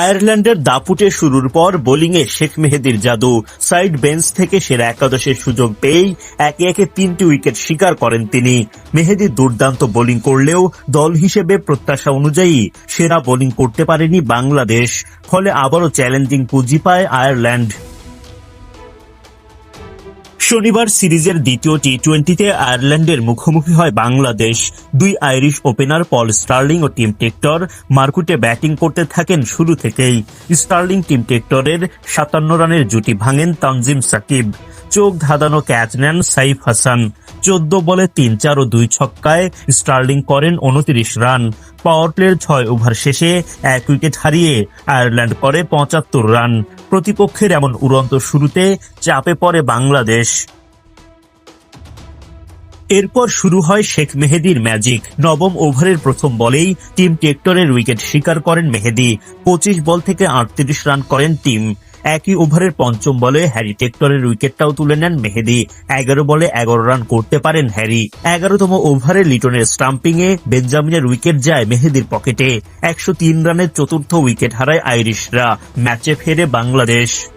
আয়ারল্যান্ডের দাপুটে শুরুর পর বোলিংয়ে শেখ মেহেদির জাদু। সাইড বেঞ্চ থেকে সেরা একাদশের সুযোগ পেয়েই একে একে তিনটি উইকেট শিকার করেন তিনি। মেহেদি দুর্দান্ত বোলিং করলেও দল হিসেবে প্রত্যাশা অনুযায়ী সেরা বোলিং করতে পারেনি বাংলাদেশ। ফলে আবারও চ্যালেঞ্জিং পুঁজি পায় আয়ারল্যান্ড। শনিবার সিরিজের দ্বিতীয় টি টোয়েন্টিতে আয়ারল্যান্ডের মুখোমুখি হয় বাংলাদেশ। দুই আইরিশ ওপেনার পল স্টার্লিং ও টিম টেক্টর মার্কুটে ব্যাটিং করতে থাকেন শুরু থেকেই। স্টার্লিং টিম টেক্টরের সাতান্ন রানের জুটি ভাঙেন তানজিম সাকিব। চোখ ধাঁধানো ক্যাচ নেন সাইফ হাসান। চোদ্দ বলে তিন, চার ও দুই ছক্কায় স্টার্লিং করেন উনত্রিশ রান। পাওয়ার প্লের ছয় ওভার শেষে এক উইকেট হারিয়ে আয়ারল্যান্ড করে পঁচাত্তর রান। প্রতিপক্ষের এমন উড়ন্ত শুরুতে চাপে পড়ে বাংলাদেশ। এরপর শুরু হয় শেখ মেহেদির ম্যাজিক। নবম ওভারের প্রথম বলেই টিম টেক্টরের উইকেট শিকার করেন মেহেদি। পঁচিশ বল থেকে আটত্রিশ রান করেন টিম। একই ওভারের পঞ্চম বলে হ্যারি টেক্টরের উইকেটটাও তুলে নেন মেহেদি। এগারো বলে এগারো রান করতে পারেন হ্যারি। এগারোতম ওভারে লিটনের স্টাম্পিং এ বেঞ্জামিনের উইকেট যায় মেহেদির পকেটে। একশো তিন রানের চতুর্থ উইকেট হারায় আইরিশরা। ম্যাচে ফেরে বাংলাদেশ।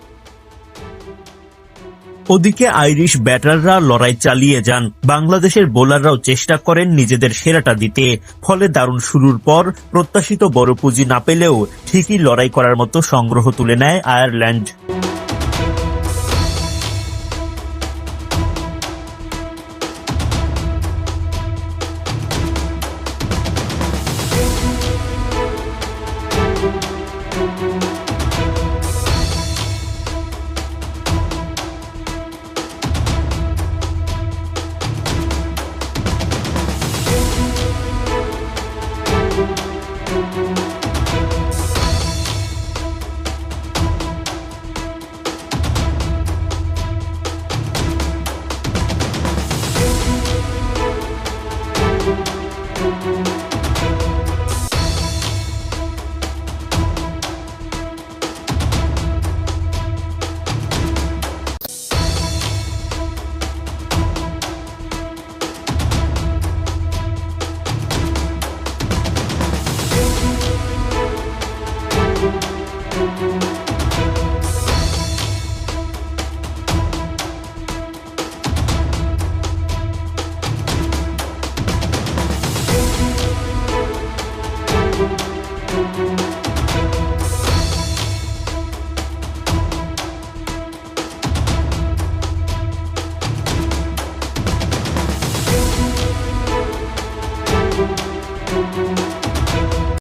ওদিকে আইরিশ ব্যাটাররা লড়াই চালিয়ে যান। বাংলাদেশের বোলাররাও চেষ্টা করেন নিজেদের সেরাটা দিতে। ফলে দারুণ শুরুর পর প্রত্যাশিত বড় পুঁজি না পেলেও ঠিকই লড়াই করার মতো সংগ্রহ তুলে নেয় আয়ারল্যান্ড।